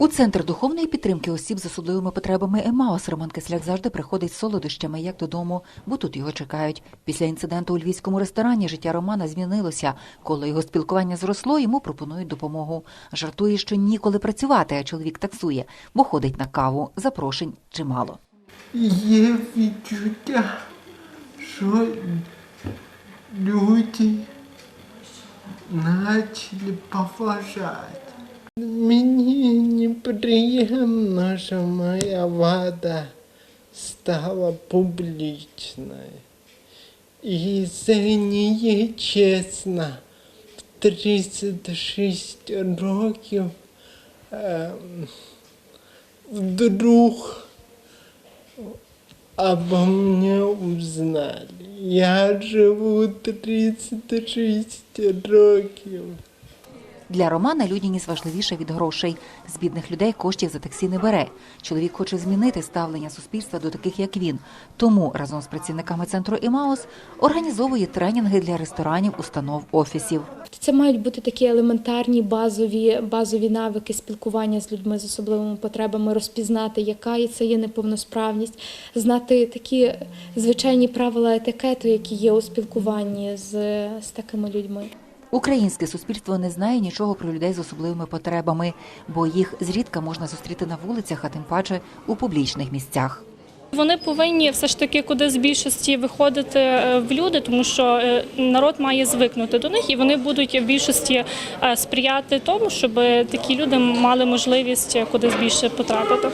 У центр духовної підтримки осіб з особливими потребами Емаус Роман Кисляк завжди приходить з солодощами, як додому, бо тут його чекають. Після інциденту у львівському ресторані життя Романа змінилося. Коли його спілкування зросло, йому пропонують допомогу. Жартує, що ніколи працювати, а чоловік таксує, бо ходить на каву. Запрошень чимало. Є відчуття, що люди почали поважати. Мені неприємно, що моя вада стала публічною. І це не є. В 36 років ем, вдруг обо мне узнали. Я живу 36 років. Для Романа людяність важливіша від грошей. З бідних людей коштів за таксі не бере. Чоловік хоче змінити ставлення суспільства до таких, як він. Тому разом з працівниками центру Імаус організовує тренінги для ресторанів, установ, офісів. Це мають бути такі елементарні базові, базові навики спілкування з людьми з особливими потребами, розпізнати, яка це є неповносправність, знати такі звичайні правила етикету, які є у спілкуванні з, з такими людьми. Українське суспільство не знає нічого про людей з особливими потребами, бо їх зрідка можна зустріти на вулицях, а тим паче у публічних місцях. Вони повинні все ж таки куди з більшості виходити е, в люди, тому що е, народ має звикнути до них, і вони будуть в більшості е, сприяти тому, щоб такі люди мали можливість кудись більше потрапити.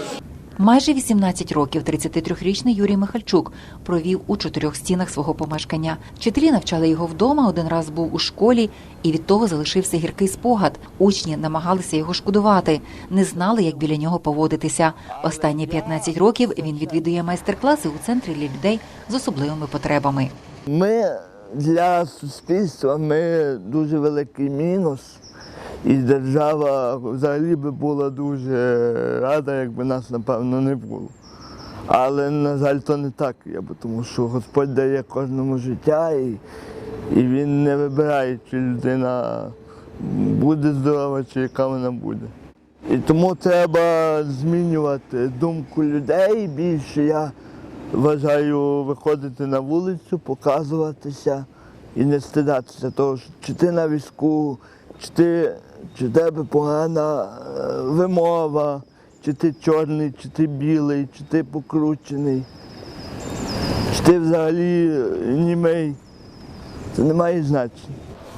Майже 18 років 33-річний Юрій Михальчук провів у чотирьох стінах свого помешкання. Вчителі навчали його вдома, один раз був у школі, і від того залишився гіркий спогад. Учні намагалися його шкодувати, не знали, як біля нього поводитися. Останні 15 років він відвідує майстер-класи у центрі для людей з особливими потребами. Ми для суспільства ми дуже великий мінус. І держава взагалі би була дуже рада, якби нас, напевно, не було. Але, на жаль, то не так є, тому що Господь дає кожному життя і, і Він не вибирає, чи людина буде здорова, чи яка вона буде. І тому треба змінювати думку людей. Більше я вважаю виходити на вулицю, показуватися і не стидатися того, що чи ти на візку, чи ти чи в тебе погана е, вимова, чи ти чорний, чи ти білий, чи ти покручений, чи ти взагалі німий. Це не має значення.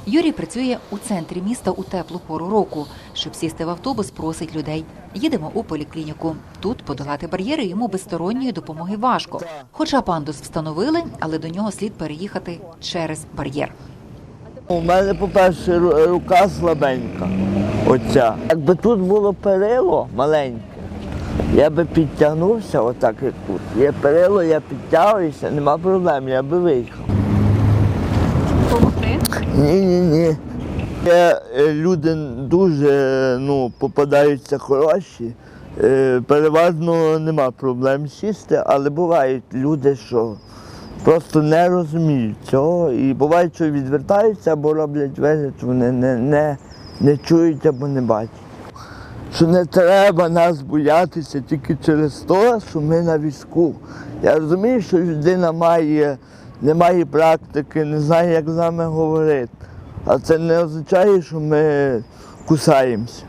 Юрій працює у центрі міста у теплу пору року. Щоб сісти в автобус, просить людей. Їдемо у поліклініку. Тут подолати бар'єри йому без сторонньої допомоги важко. Хоча пандус встановили, але до нього слід переїхати через бар'єр. У мене, по-перше, рука слабенька. Оця. Якби тут було перило маленьке, я би підтягнувся, отак як тут. Є перило, я підтягуюся, нема проблем, я би виїхав. Помогти? Ні, ні, ні. Є е, люди дуже ну, попадаються хороші. Е, Переважно нема проблем сісти, але бувають люди, що просто не розуміють цього. І буває, що відвертаються або роблять вигляд, що вони не, не, не чують або не бачать. Що не треба нас боятися тільки через те, що ми на візку. Я розумію, що людина має, не має практики, не знає, як з нами говорити. А це не означає, що ми кусаємося.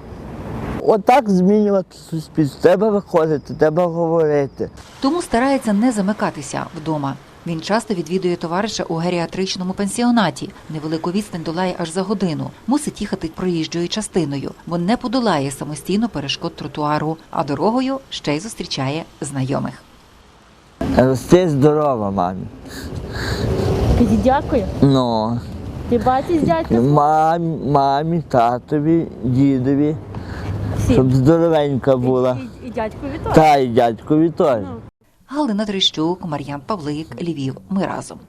Отак змінювати суспільство. Треба виходити, треба говорити. Тому старається не замикатися вдома. Він часто відвідує товариша у геріатричному пансіонаті. Невелику відстань долає аж за годину. Мусить їхати проїжджою частиною, бо не подолає самостійно перешкод тротуару, а дорогою ще й зустрічає знайомих. Рости здорова, мамі. Дякую. Ну, Ти бачиш дядька? мамі, мамі, татові, дідові, Всім. щоб здоровенька була. І, і дядькові теж. Та й дядькові теж. Галина Трищук, Мар'ян Павлик, Львів. Ми разом.